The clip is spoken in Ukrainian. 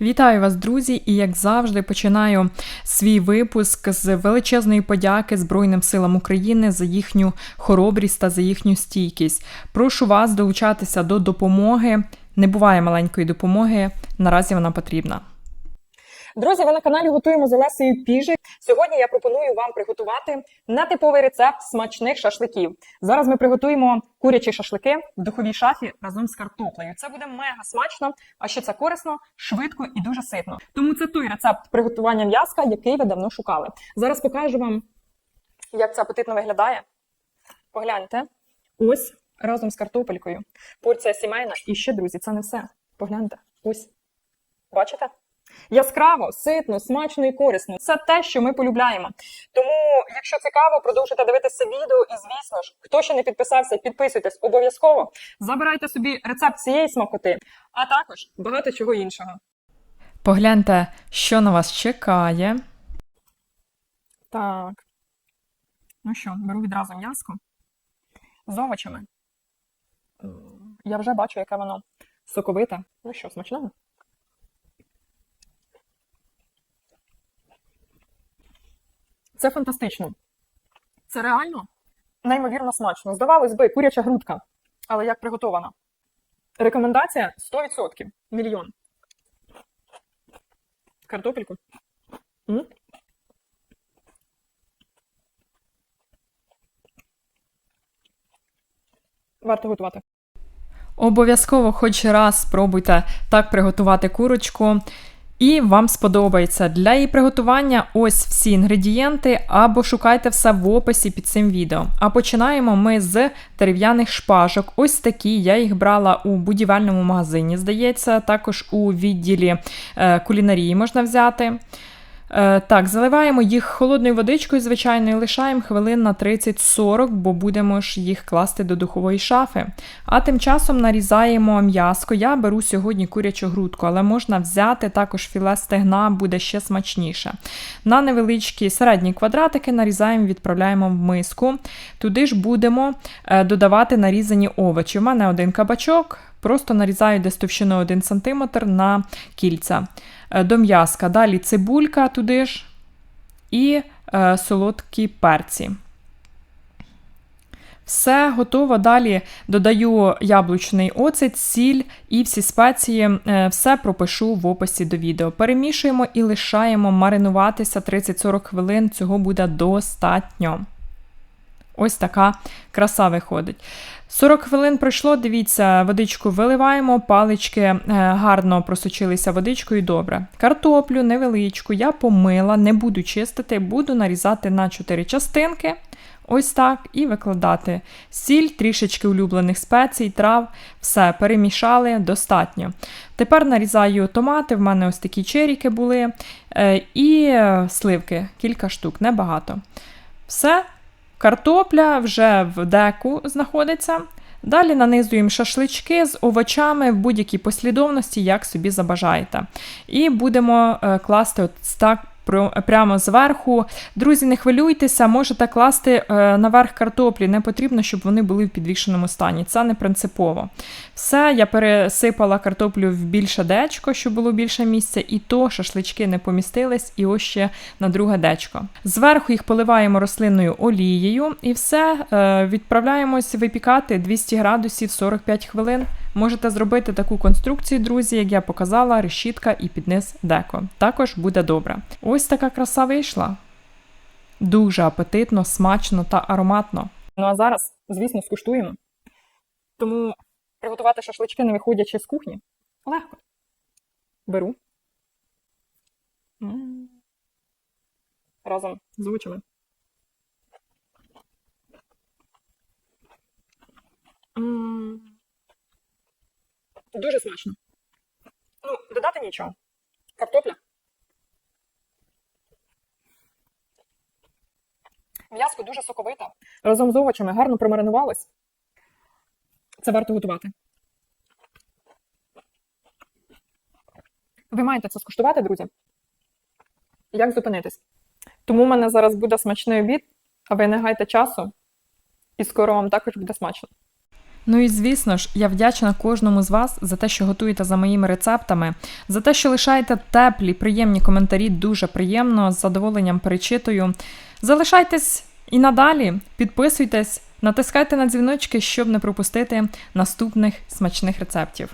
Вітаю вас, друзі! І як завжди, починаю свій випуск з величезної подяки Збройним силам України за їхню хоробрість та за їхню стійкість. Прошу вас долучатися до допомоги. Не буває маленької допомоги. Наразі вона потрібна. Друзі, ви на каналі готуємо з Олесею Піжик. Сьогодні я пропоную вам приготувати нетиповий рецепт смачних шашликів. Зараз ми приготуємо курячі шашлики в духовій шафі разом з картоплею. Це буде мега смачно, а ще це корисно, швидко і дуже ситно. Тому це той рецепт приготування м'яска, який ви давно шукали. Зараз покажу вам, як це апетитно виглядає. Погляньте. Ось разом з картопелькою. Порція сімейна. І ще, друзі, це не все. Погляньте. Ось. Бачите? Яскраво, ситно, смачно і корисно. Це те, що ми полюбляємо. Тому, якщо цікаво, продовжуйте дивитися відео. І звісно ж, хто ще не підписався, підписуйтесь обов'язково. Забирайте собі рецепт цієї смакоти, а також багато чого іншого. Погляньте, що на вас чекає. Так. Ну що, беру відразу м'яско з овочами. Я вже бачу, яке воно соковите. Ну що, смачного? Це фантастично. Це реально неймовірно смачно. Здавалось би, куряча грудка. Але як приготована? Рекомендація 100%. Мільйон. Картопельку. М? Варто готувати. Обов'язково хоч раз спробуйте так приготувати курочку. І вам сподобається. Для її приготування ось всі інгредієнти, або шукайте все в описі під цим відео. А починаємо ми з дерев'яних шпажок. Ось такі. Я їх брала у будівельному магазині, здається, також у відділі е, кулінарії можна взяти. Е, Так, заливаємо їх холодною водичкою, звичайно, і лишаємо хвилин на 30-40, бо будемо ж їх класти до духової шафи. А тим часом нарізаємо м'яско. Я беру сьогодні курячу грудку, але можна взяти також філе стегна, буде ще смачніше. На невеличкі середні квадратики нарізаємо, відправляємо в миску. Туди ж будемо е, додавати нарізані овочі. У мене один кабачок, просто нарізаю десь товщиною 1 см на кільця. Е, До м'яска. Далі цибулька туди ж і е, солодкі перці. Все готово. Далі додаю яблучний оцет, сіль і всі спеції. Е, Все пропишу в описі до відео. Перемішуємо і лишаємо маринуватися 30-40 хвилин. Цього буде достатньо. Ось така краса виходить. 40 хвилин пройшло, дивіться, водичку виливаємо, палички е, гарно просочилися водичкою добре. Картоплю невеличку я помила, не буду чистити, буду нарізати на 4 частинки. Ось так, і викладати сіль, трішечки улюблених спецій, трав, все перемішали достатньо. Тепер нарізаю томати, в мене ось такі черіки були, е, і сливки, кілька штук, небагато. Все, Картопля вже в деку знаходиться. Далі нанизуємо шашлички з овочами в будь-якій послідовності, як собі забажаєте. І будемо е, класти от так прямо зверху. Друзі, не хвилюйтеся, можете класти е, наверх картоплі. Не потрібно, щоб вони були в підвішеному стані. Це не принципово. Все, я пересипала картоплю в більше дечко, щоб було більше місця, і то шашлички не помістились, і ось ще на друге дечко. Зверху їх поливаємо рослинною олією, і все е, відправляємось випікати 200 градусів 45 хвилин. Можете зробити таку конструкцію, друзі, як я показала, решітка і під низ деко. Також буде добре. Ось така краса вийшла. Дуже апетитно, смачно та ароматно. Ну а зараз, звісно, скуштуємо. Тому приготувати шашлички, не виходячи з кухні, легко. Беру. Разом з овочами. Дуже смачно. Ну, додати нічого. Картопля. М'яско дуже соковите. Разом з овочами гарно промаринувалось. Це варто готувати. Ви маєте це скуштувати, друзі. Як зупинитись? Тому в мене зараз буде смачний обід, а ви не гайте часу, і скоро вам також буде смачно. Ну і звісно ж, я вдячна кожному з вас за те, що готуєте за моїми рецептами, за те, що лишаєте теплі, приємні коментарі, дуже приємно, з задоволенням перечитую. Залишайтесь і надалі, підписуйтесь, натискайте на дзвіночки, щоб не пропустити наступних смачних рецептів.